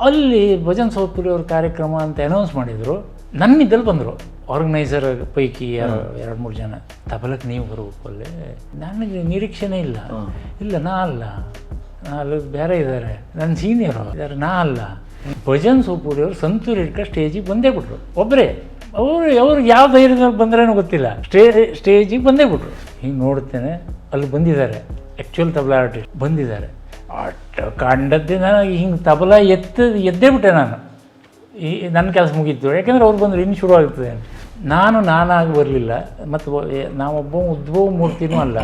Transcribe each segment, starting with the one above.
ಅಲ್ಲಿ ಭಜನ್ ಸೋಪುರಿ ಅವ್ರ ಕಾರ್ಯಕ್ರಮ ಅಂತ ಅನೌನ್ಸ್ ಮಾಡಿದರು. ನನ್ನಿದ್ದಲ್ಲಿ ಬಂದರು. ಆರ್ಗನೈಸರ್ ಪೈಕಿ ಎರಡು ಮೂರು ಜನ. ತಬಲಕ್ಕೆ ನೀವು ಬರಬೇಕು ಅಲ್ಲಿ. ನನಗೆ ನಿರೀಕ್ಷೆನೇ ಇಲ್ಲ. ಇಲ್ಲ ನಾ ಅಲ್ಲ. ಅಲ್ಲಿ ಬೇರೆ ಇದ್ದಾರೆ ನನ್ನ ಸೀನಿಯರು ಇದ್ದಾರೆ ನಾ ಅಲ್ಲ. ಭಜನ್ ಸೋಪುರಿ ಅವರು ಸಂತೂರ್ ಹಿಡ್ಕ ಸ್ಟೇಜಿಗೆ ಬಂದೇ ಬಿಟ್ರು. ಒಬ್ಬರೇ ಅವರು ಅವ್ರಿಗೆ ಯಾವ ಧೈರ್ಯದಲ್ಲಿ ಬಂದ್ರೇನೋ ಗೊತ್ತಿಲ್ಲ. ಸ್ಟೇ ಸ್ಟೇಜಿಗೆ ಬಂದೇ ಬಿಟ್ರು. ಹಿಂಗೆ ನೋಡ್ತೇನೆ. ಅಲ್ಲಿ ಬಂದಿದ್ದಾರೆ. ಆ್ಯಕ್ಚುಯಲ್ ತಬಲಾ ಆರ್ಟಿಸ್ಟ್ ಬಂದಿದ್ದಾರೆ. ಅಷ್ಟು ಕಂಡದ್ದೇ ನಾನು ಹಿಂಗೆ ತಬಲ ಎತ್ತ, ಎದ್ದೇ ಬಿಟ್ಟೆ ನಾನು. ಈ, ನನ್ನ ಕೆಲಸ ಮುಗೀತು. ಯಾಕೆಂದರೆ ಅವ್ರು ಬಂದರು, ಇನ್ನು ಶುರು ಆಗ್ತದೆ ನಾನು ನಾನಾಗಿ ಬರಲಿಲ್ಲ. ಮತ್ತು ನಾವೊಬ್ಬ ಉದ್ಭವ ಮೂರ್ತಿನೂ ಅಲ್ಲ.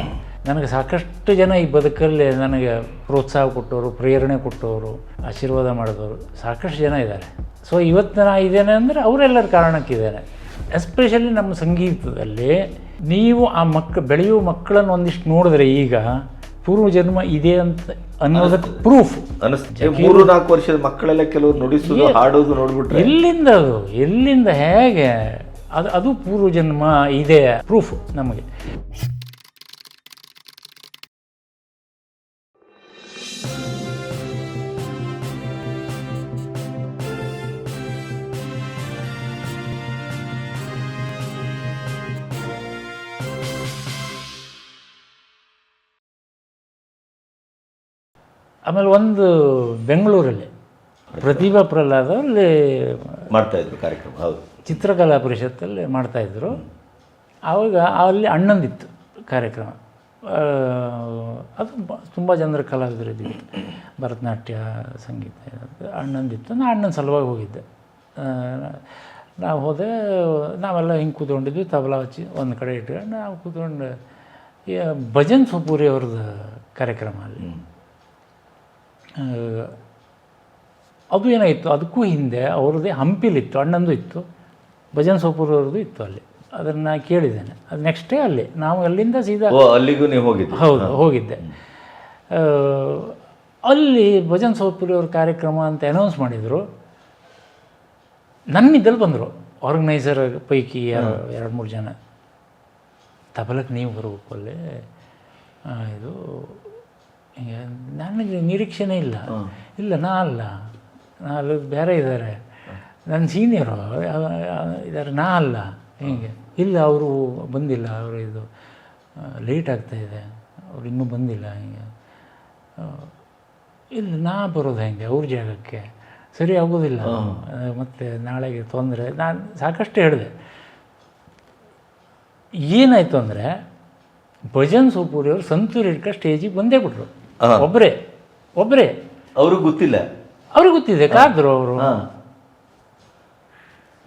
ನನಗೆ ಸಾಕಷ್ಟು ಜನ ಈ ಬದುಕಲ್ಲಿ ನನಗೆ ಪ್ರೋತ್ಸಾಹ ಕೊಟ್ಟವರು, ಪ್ರೇರಣೆ ಕೊಟ್ಟವರು, ಆಶೀರ್ವಾದ ಮಾಡಿದವರು. ಸಾಕಷ್ಟು ಜನ ಇದ್ದಾರೆ. ಸೊ ಇವತ್ತು ನಾ ಇದ್ದೇನೆ ಅಂದರೆ ಅವರೆಲ್ಲರ ಕಾರಣಕ್ಕಿದ್ದೇನೆ. ಎಸ್ಪೆಷಲಿ ನಮ್ಮ ಸಂಗೀತದಲ್ಲಿ ನೀವು ಆ ಮಕ್ಕ ಬೆಳೆಯುವ ಮಕ್ಕಳನ್ನು ಒಂದಿಷ್ಟು ನೋಡಿದ್ರೆ ಈಗ ಪೂರ್ವ ಜನ್ಮ ಇದೆ ಅಂತ ಅನ್ನೋದಕ್ಕೆ ಪ್ರೂಫ್ ಅನಿಸ್ತದೆ ಮೂರು ನಾಲ್ಕು ವರ್ಷದ ಮಕ್ಕಳೆಲ್ಲ ಕೆಲವರು ನುಡಿಸೋದು ಹಾಡೋದು ನೋಡ್ಬಿಟ್ರೆ. ಎಲ್ಲಿಂದ ಅದು? ಎಲ್ಲಿಂದ ಹೇಗೆ? ಅದು ಅದು ಪೂರ್ವ ಜನ್ಮ ಇದೆ. ಪ್ರೂಫ್ ನಮಗೆ. ಆಮೇಲೆ ಒಂದು ಬೆಂಗಳೂರಲ್ಲಿ ಪ್ರತಿಭಾ ಪ್ರಹ್ಲಾದ ಅಲ್ಲಿ ಮಾಡ್ತಾ ಇದ್ರು ಕಾರ್ಯಕ್ರಮ ಹೌದು. ಚಿತ್ರಕಲಾ ಪರಿಷತ್ತಲ್ಲಿ ಮಾಡ್ತಾಯಿದ್ರು ಆವಾಗ ಅಲ್ಲಿ ಅಣ್ಣಂದಿತ್ತು ಕಾರ್ಯಕ್ರಮ. ಅದು ತುಂಬ ಜನರ ಕಲಾವಿದರು ಇದ್ದಿತ್ತು ಭರತನಾಟ್ಯ ಸಂಗೀತ. ಅಣ್ಣಂದಿತ್ತು. ನಾನು ಅಣ್ಣನ ಸಲುವಾಗಿ ಹೋಗಿದ್ದೆ. ನಾವು ಹೋದೆ ನಾವೆಲ್ಲ ಹಿಂಗೆ ಕೂತ್ಕೊಂಡಿದ್ವಿ ತಬಲಾ ಹಚ್ಚಿ ಒಂದು ಕಡೆ ಇಟ್ಕೊಂಡು ನಾವು ಕೂತ್ಕೊಂಡು ಭಜನ್ ಸೊಪೂರಿ ಅವ್ರದ್ದು ಕಾರ್ಯಕ್ರಮ ಅಲ್ಲಿ. ಅದು ಏನಾಯಿತು ಅದಕ್ಕೂ ಹಿಂದೆ ಅವ್ರದ್ದೇ ಹಂಪಿಲಿತ್ತು ಅಣ್ಣಂದು ಇತ್ತು ಭಜನ್ ಸೋಪುರವ್ರದ್ದು ಇತ್ತು ಅಲ್ಲಿ. ಅದನ್ನು ಕೇಳಿದ್ದೇನೆ. ಅದು ನೆಕ್ಸ್ಟ್ ಡೇ ಅಲ್ಲಿ ನಾವು ಅಲ್ಲಿಂದ ಸೀದಾ ಅಲ್ಲಿಗೂ ನೀವು ಹೋಗಿದ್ದೆ ಹೌದು ಹೋಗಿದ್ದೆ. ಅಲ್ಲಿ ಭಜನ್ ಸೋಪುರವ್ರ ಕಾರ್ಯಕ್ರಮ ಅಂತ ಅನೌನ್ಸ್ ಮಾಡಿದರು. ನನ್ನಿದ್ದಲ್ಲಿ ಬಂದರು ಆರ್ಗನೈಸರ್ ಪೈಕಿ ಎರಡು ಮೂರು ಜನ. ತಬಲಕ್ಕೆ ನೀವು ಬರಬೇಕು ಅಲ್ಲಿ. ಇದು ನನಗೆ ನಿರೀಕ್ಷೆನೇ ಇಲ್ಲ. ಇಲ್ಲ ನಾ ಅಲ್ಲ. ನಾ ಅಲ್ಲ ಬೇರೆ ಇದ್ದಾರೆ. ನನ್ನ ಸೀನಿಯರು ಇದ್ದಾರೆ. ನಾ ಅಲ್ಲ. ಹೀಗೆ. ಇಲ್ಲ ಅವರು ಬಂದಿಲ್ಲ. ಅವರು ಇದು ಲೇಟ್ ಆಗ್ತಾಯಿದೆ ಇದೆ. ಅವ್ರು ಇನ್ನೂ ಬಂದಿಲ್ಲ. ಹಿಂಗೆ. ಇಲ್ಲ ನಾ ಬರೋದು ಹೆಂಗೆ? ಅವ್ರ ಜಾಗಕ್ಕೆ. ಸರಿ ಆಗೋದಿಲ್ಲ. ಮತ್ತು ನಾಳೆಗೆ ತೊಂದರೆ. ನಾನು ಸಾಕಷ್ಟು ಹೇಳಿದೆ. ಏನಾಯಿತು ಅಂದರೆ ಭಜನ್ ಸೋಪೂರಿಯವರು ಅವರು ಸಂತೂರ್ ಹಿಡ್ಕ ಸ್ಟೇಜಿಗೆ ಬಂದೇ ಬಿಟ್ರು ಒಬ್ಬರೇ ಒಬ್ಬರೇ ಅವ್ರಿಗೆ ಗೊತ್ತಿಲ್ಲ. ಅವ್ರಿಗೆ ಗೊತ್ತಿದೆ ಕಾದ್ರು ಅವರು.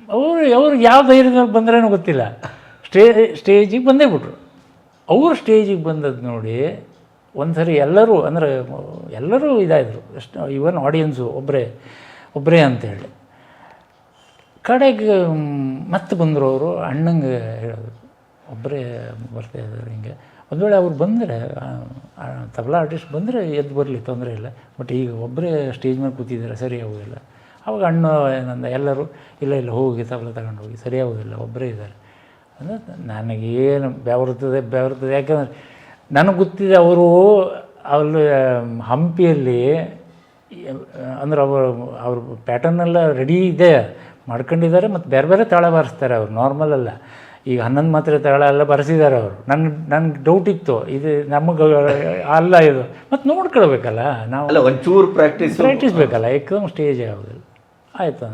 ಅವರು ಅವ್ರಿಗೆ ಯಾವ ಧೈರ್ಯದಲ್ಲಿ ಬಂದರೇನೋ ಗೊತ್ತಿಲ್ಲ. ಸ್ಟೇ ಸ್ಟೇಜಿಗೆ ಬಂದೇ ಬಿಟ್ರು. ಅವರು ಸ್ಟೇಜಿಗೆ ಬಂದದ್ದು ನೋಡಿ ಒಂದ್ಸರಿ ಎಲ್ಲರೂ ಅಂದರೆ ಎಲ್ಲರೂ ಇದಾಯಿದ್ರು. ಎಷ್ಟು ಇವನ್ ಆಡಿಯನ್ಸು ಒಬ್ಬರೇ ಒಬ್ಬರೇ ಅಂತೇಳಿ. ಕಡೆಗೆ ಮತ್ತೆ ಬಂದರು ಅವರು ಅಣ್ಣಂಗೆ ಹೇಳೋದು ಒಬ್ಬರೇ ಬರ್ತಾ ಇದ್ದಾರೆ ಹಿಂಗೆ. ಒಂದು ವೇಳೆ ಅವ್ರು ಬಂದರೆ ತಬಲಾ ಆರ್ಟಿಸ್ಟ್ ಬಂದರೆ ಎದ್ದು ಬರಲಿ, ತೊಂದರೆ ಇಲ್ಲ. ಬಟ್ ಈಗ ಒಬ್ಬರೇ ಸ್ಟೇಜ್ ಮೇಲೆ ಕೂತಿದ್ದಾರೆ, ಸರಿ ಆಗೋದಿಲ್ಲ. ಅವಾಗ ಅಣ್ಣ, ಏನಂದ, ಎಲ್ಲರೂ, ಇಲ್ಲ ಇಲ್ಲ, ಹೋಗಿ ತಬಲ ತಗೊಂಡು ಹೋಗಿ, ಸರಿ ಆಗೋದಿಲ್ಲ, ಒಬ್ಬರೇ ಇದ್ದಾರೆ. ಅಂದರೆ ನನಗೇನು ಬೆವರ್ತದೆ ಬೆವರ್ತದೆ ಯಾಕಂದರೆ ನನಗೆ ಗೊತ್ತಿದೆ ಅವರು ಅಲ್ಲಿ ಹಂಪಿಯಲ್ಲಿ, ಅಂದ್ರೆ ಅವರು, ಅವ್ರ ಪ್ಯಾಟರ್ನೆಲ್ಲ ರೆಡಿ ಇದೆ, ಮಾಡ್ಕೊಂಡಿದ್ದಾರೆ, ಮತ್ತು ಬೇರೆ ಬೇರೆ ತಾಳ ಬಾರಿಸ್ತಾರೆ ಅವ್ರು ನಾರ್ಮಲ್ ಅಲ್ಲ. ಈಗ ಹನ್ನೊಂದು ಮಾತ್ರೆ ತಾಳ ಎಲ್ಲ ಬರೆಸಿದ್ದಾರೆ ಅವರು. ನನ್ನ ನನ್ಗೆ ಡೌಟ್ ಇತ್ತು. ಇದು ನಮಗೆ ಅಲ್ಲ ಇದು. ಮತ್ತು ನೋಡ್ಕೊಳ್ಬೇಕಲ್ಲ ನಾವು ಅಲ್ಲ ಒಂಚೂರು ಪ್ರಾಕ್ಟೀಸ್ ಪ್ರಾಕ್ಟೀಸ್ ಬೇಕಲ್ಲ ಏಕದಮ್ ಸ್ಟೇಜ್ ಆಗೋದಿಲ್ಲ ಆಯ್ತು.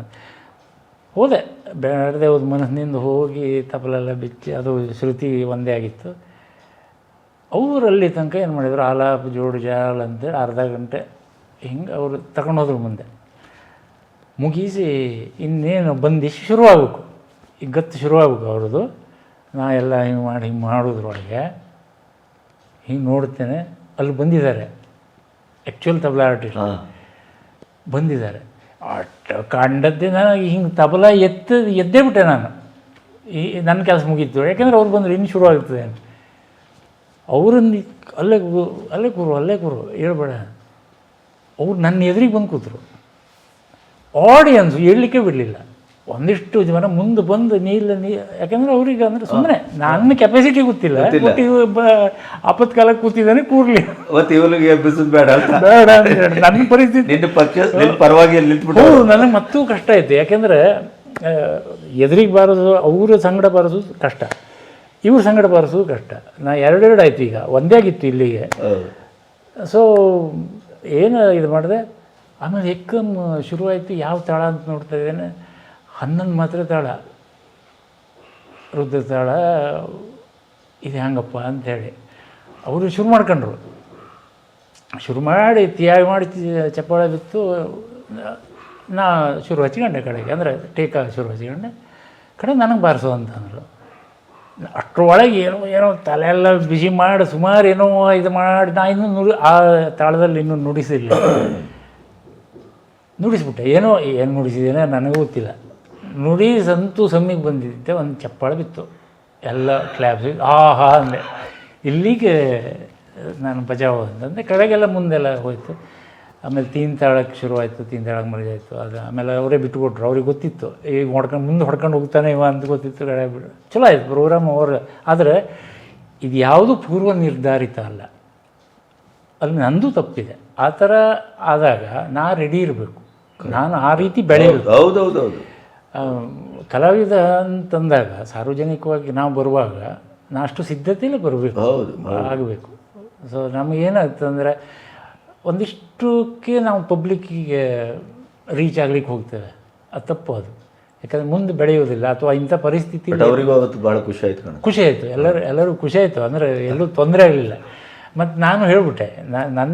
ಹೋದೆ. ಬೇಡದೆ ಹೋದ ಮನಸ್ಸಿನಿಂದ ಹೋಗಿ ತಪಲೆಲ್ಲ ಬಿಚ್ಚಿ ಅದು ಶ್ರುತಿ ಒಂದೇ ಆಗಿತ್ತು. ಅವರಲ್ಲಿ ತನಕ ಏನು ಮಾಡಿದ್ರು ಆಲಾಪ್ ಜೋಡು ಜಾಲ್ ಅಂತೇಳಿ ಅರ್ಧ ಗಂಟೆ ಹಿಂಗೆ ಅವರು ತಗೊಂಡೋದ್ರು ಮುಂದೆ. ಮುಗಿಸಿ ಇನ್ನೇನು ಬಂದಿಶ್ ಶುರುವಾಗಬೇಕು. ಈಗ ಗತ್ತು ಶುರುವಾಗಬೇಕು ಅವ್ರದ್ದು. ನಾ ಎಲ್ಲ ಹಿಂಗೆ ಮಾಡಿ ಹಿಂಗೆ ಮಾಡೋದ್ರೊಳಗೆ ಹಿಂಗೆ ನೋಡ್ತೇನೆ ಅಲ್ಲಿ ಬಂದಿದ್ದಾರೆ. ಆ್ಯಕ್ಚುಯಲ್ ತಬಲಾ ಆರ್ಟಿಸ್ಟ್ ಬಂದಿದ್ದಾರೆ. ಅಷ್ಟು ಕಂಡದ್ದೇ ನನಗೆ ಹಿಂಗೆ ತಬಲಾ ಎತ್ತ ಎದ್ದೇ ಬಿಟ್ಟೆ ನಾನು. ಈ ನನ್ನ ಕೆಲಸ ಮುಗೀತು. ಯಾಕೆಂದರೆ ಅವ್ರು ಬಂದರು ಇನ್ನು ಶುರು ಆಗ್ತದೆ ಅವರನ್ನು ಅಲ್ಲೇ ಅಲ್ಲೇ ಕೂರು ಅಲ್ಲೇ ಕೂರು ಹೇಳ್ಬೇಡ. ಅವ್ರು ನನ್ನ ಎದುರಿಗೆ ಬಂದು ಕೂತರು. ಆಡಿಯನ್ಸ್ ಹೇಳಲಿಕ್ಕೆ ಬಿಡಲಿಲ್ಲ. ಒಂದಿಷ್ಟು ಜನ ಮುಂದೆ ಬಂದು ನೀಲ್ಲ ನೀ ಯಾಕಂದ್ರೆ ಅವ್ರಿಗೆ ಅಂದ್ರೆ ಸುಮ್ಮನೆ ನನ್ನ ಕೆಪಾಸಿಟಿ ಗೊತ್ತಿಲ್ಲ. ಆಪತ್ಕಾಲಕ್ಕೆ ಕೂತಿದ್ದಾನೆ ಕೂರ್ಲಿ. ಇವತ್ತು ಬೇಡ ಬೇಡ. ನನ್ನ ಪರಿಸ್ಥಿತಿ ನಿನ್ನ ಪಕ್ಷ ನಿನ್ನ ಪರವಾಗಿ ನಿಂತ್ಬಿಟ್ಟು ನನಗೆ ಮತ್ತೂ ಕಷ್ಟ ಐತೆ ಯಾಕಂದ್ರೆ ಎದುರಿಗೆ ಬಾರೋದು ಅವ್ರ ಸಂಗಡ ಬಾರೋದು ಕಷ್ಟ. ಇವ್ರ ಸಂಗಡ ಬಾರಿಸೋದು ಕಷ್ಟ. ನಾ ಎರಡೆರಡು ಆಯ್ತು ಈಗ. ಒಂದೇ ಆಗಿತ್ತು ಇಲ್ಲಿಗೆ. ಸೊ ಏನು ಇದು ಮಾಡಿದೆ? ಆಮೇಲೆ ಎಕ್ಕಮ್ ಶುರುವಾಯಿತು. ಯಾವ ತಾಳ ಅಂತ ನೋಡ್ತಾ ಇದ್ದೇನೆ. ಹನ್ನೊಂದು ಮಾತ್ರ ತಾಳ. ರುದ್ರ ತಾಳ, ಇದು ಹೆಂಗಪ್ಪ ಅಂಥೇಳಿ ಅವರು ಶುರು ಮಾಡ್ಕೊಂಡ್ರು. ಶುರು ಮಾಡಿ ತಿಯಾಗಿ ಮಾಡಿ ಚಪ್ಪಾಳೆ ಬಿತ್ತು. ನಾ ಶುರು ಹಚ್ಕೊಂಡೆ ಕಡೆಗೆ, ಅಂದರೆ ಟೇಕ ಶುರು ಹಚ್ಕೊಂಡೆ. ಕಡೆ ನನಗೆ ಬಾರಿಸೋ ಅಂತಂದರು ಅಷ್ಟರೊಳಗೆ ಏನೋ ಏನೋ ತಲೆಯೆಲ್ಲ ಬಿಸಿ ಮಾಡಿ ಸುಮಾರು ಏನೋ ಇದು ಮಾಡಿ, ನಾ ಇನ್ನೂ ನುಡಿ, ಆ ತಾಳದಲ್ಲಿ ಇನ್ನೂ ನುಡಿಸಿಲ್ಲ. ನುಡಿಸ್ಬಿಟ್ಟೆ. ಏನೋ, ಏನು ನುಡಿಸಿದ್ದೇನೆ ನನಗೂ ಗೊತ್ತಿಲ್ಲ. ನುಡಿ ಸಂತು ಸಮ್ಮಿಗೆ ಬಂದಿದ್ದೆ ಒಂದು ಚಪ್ಪಾಳೆ ಬಿತ್ತು. ಎಲ್ಲ ಕ್ಲಾಪ್ಸ್ ಆ ಹಾ ಅಂದೆ. ಇಲ್ಲಿಗೆ ನಾನು ಬಜಾವ್ ಅಂತಂದೆ ಕಡೆಗೆಲ್ಲ ಮುಂದೆಲ್ಲ ಹೋಯ್ತು. ಆಮೇಲೆ ತೀನ್ ತಾಳಕ್ಕೆ ಶುರುವಾಯಿತು ತೀನ್ ತಾಳಕ್ಕೆ ಮರಿದಾಯಿತು ಅದು ಆಮೇಲೆ ಅವರೇ ಬಿಟ್ಟುಕೊಟ್ರು ಅವ್ರಿಗೆ ಗೊತ್ತಿತ್ತು. ಈಗ ಹೊಡ್ಕೊಂಡು ಮುಂದೆ ಹೊಡ್ಕೊಂಡು ಹೋಗ್ತಾನೆ ಇವ ಅಂತ ಗೊತ್ತಿತ್ತು ಕಡೆ ಬಿಡು. ಚಲೋ ಆಯ್ತು ಪ್ರೋಗ್ರಾಮ್ ಅವ್ರು ಆದರೆ ಇದು ಯಾವುದು ಪೂರ್ವ ನಿರ್ಧಾರಿತ ಅಲ್ಲ. ಅಲ್ಲಿ ನಂದು ತಪ್ಪಿದೆ. ಆ ಥರ ಆದಾಗ ನಾ ರೆಡಿ ಇರಬೇಕು. ನಾನು ಆ ರೀತಿ ಬೆಳೆಯಬೇಕು. ಹೌದೌದು ಆ, ಕಲಾವಿದ ಅಂತಂದಾಗ ಸಾರ್ವಜನಿಕವಾಗಿ ನಾವು ಬರುವಾಗ ನಾ ಅಷ್ಟು ಸಿದ್ಧತೆಯಲ್ಲೇ ಬರಬೇಕು. ಹೌದು ಆಗಬೇಕು. ಸೊ ನಮಗೇನಾಗ್ತಂದರೆ ಒಂದಿಷ್ಟಕ್ಕೆ ನಾವು ಪಬ್ಲಿಕ್ಕಿಗೆ ರೀಚ್ ಆಗ್ಲಿಕ್ಕೆ ಹೋಗ್ತೇವೆ. ಅದು ತಪ್ಪು ಅದು. ಯಾಕಂದರೆ ಮುಂದೆ ಬೆಳೆಯೋದಿಲ್ಲ ಅಥವಾ ಇಂಥ ಪರಿಸ್ಥಿತಿ ಅವರಿಗೂ ಅವತ್ತು ಭಾಳ ಖುಷಿ ಆಯಿತು ಖುಷಿ ಆಯಿತು. ಎಲ್ಲರೂ ಎಲ್ಲರೂ ಖುಷಿ ಆಯಿತು. ಅಂದರೆ ಎಲ್ಲೂ ತೊಂದರೆ ಆಗಲಿಲ್ಲ. ಮತ್ತು ನಾನು ಹೇಳಿಬಿಟ್ಟೆ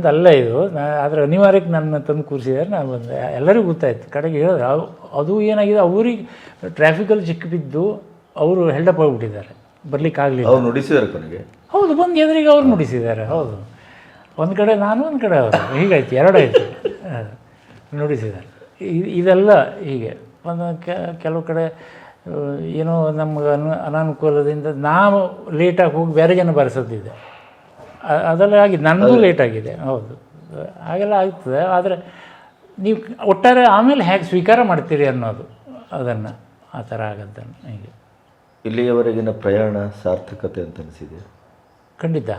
ಅಲ್ಲ ಇದು ನಾ ಆದರೆ ಅನಿವಾರ್ಯಕ್ಕೆ ನನ್ನ ತಂದು ಕೂರಿಸಿದ್ದಾರೆ ನಾನು ಬಂದೆ. ಎಲ್ಲರಿಗೂ ಗೊತ್ತಾಯ್ತು ಕಡೆಗೆ ಹೇಳಿದ್ರೆ ಅದು ಏನಾಗಿದೆ ಅವ್ರಿಗೆ ಟ್ರಾಫಿಕಲ್ಲಿ ಸಿಕ್ಕಿಬಿದ್ದು ಅವರು ಹೆಲ್ಡಪ್ ಆಗಿಬಿಟ್ಟಿದ್ದಾರೆ ಬರ್ಲಿಕ್ಕಾಗಲಿಲ್ಲ. ಅವ್ರು ನುಡಿಸಿದಾರೆ ಕೊನೆಗೆ? ಹೌದು ಬಂದು ಎದುರಿಗೆ ಅವ್ರು ನುಡಿಸಿದ್ದಾರೆ ಹೌದು. ಒಂದು ಕಡೆ ನಾನು ಒಂದು ಕಡೆ ಅವರು ಹೀಗಾಯ್ತು ಎರಡು ಐತೆ ನುಡಿಸಿದ್ದಾರೆ. ಇದೆಲ್ಲ ಹೀಗೆ ಒಂದು ಕೆ- ಕೆಲವು ಕಡೆ ಏನೋ ನಮ್ಗೆ ಅನು ಅನಾನುಕೂಲದಿಂದ ನಾವು ಲೇಟಾಗಿ ಹೋಗಿ ಬೇರೆ ಜನ ಬರೆಸೋದಿದೆ. ಅದೆಲ್ಲ ಆಗಿದೆ. ನನಗೂ ಲೇಟ್ ಆಗಿದೆ. ಹೌದು. ಹಾಗೆಲ್ಲ ಆಗ್ತದೆ. ಆದರೆ ನೀವು ಒಟ್ಟಾರೆ ಆಮೇಲೆ ಹೇಗೆ ಸ್ವೀಕಾರ ಮಾಡ್ತೀರಿ ಅನ್ನೋದು ಅದನ್ನು ಆ ಥರ ಆಗದ್ದನ್ನು ಹೀಗೆ. ಇಲ್ಲಿಯವರೆಗಿನ ಪ್ರಯಾಣ ಸಾರ್ಥಕತೆ ಅಂತ ಅನಿಸಿದೆ? ಖಂಡಿತ.